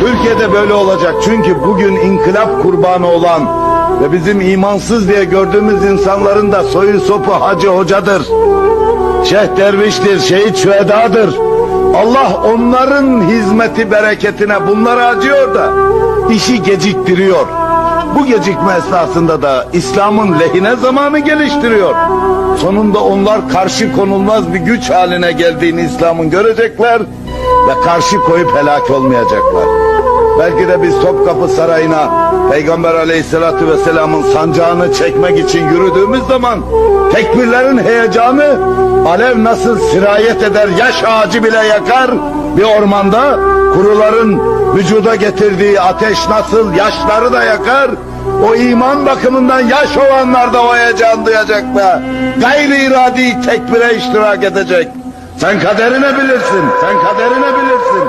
Türkiye'de böyle olacak. Çünkü bugün inkılap kurbanı olan ve bizim imansız diye gördüğümüz insanların da soyu sopu hacı hocadır. Şeyh derviştir, şehit şühedadır. Allah onların hizmeti bereketine bunları acıyor da işi geciktiriyor. Bu gecikme esnasında da İslam'ın lehine zamanı geliştiriyor. Sonunda onlar karşı konulmaz bir güç haline geldiğini İslam'ın görecekler ve karşı koyup helak olmayacaklar. Belki de biz Topkapı Sarayı'na Peygamber Aleyhisselatü Vesselam'ın sancağını çekmek için yürüdüğümüz zaman tekbirlerin heyecanı alev nasıl sirayet eder yaş ağacı bile yakar bir ormanda kuruların vücuda getirdiği ateş nasıl yaşları da yakar o iman bakımından yaş olanlar da o heyecan duyacak ve gayri iradi tekbire iştirak edecek. Sen kaderini bilirsin, sen kaderini bilirsin.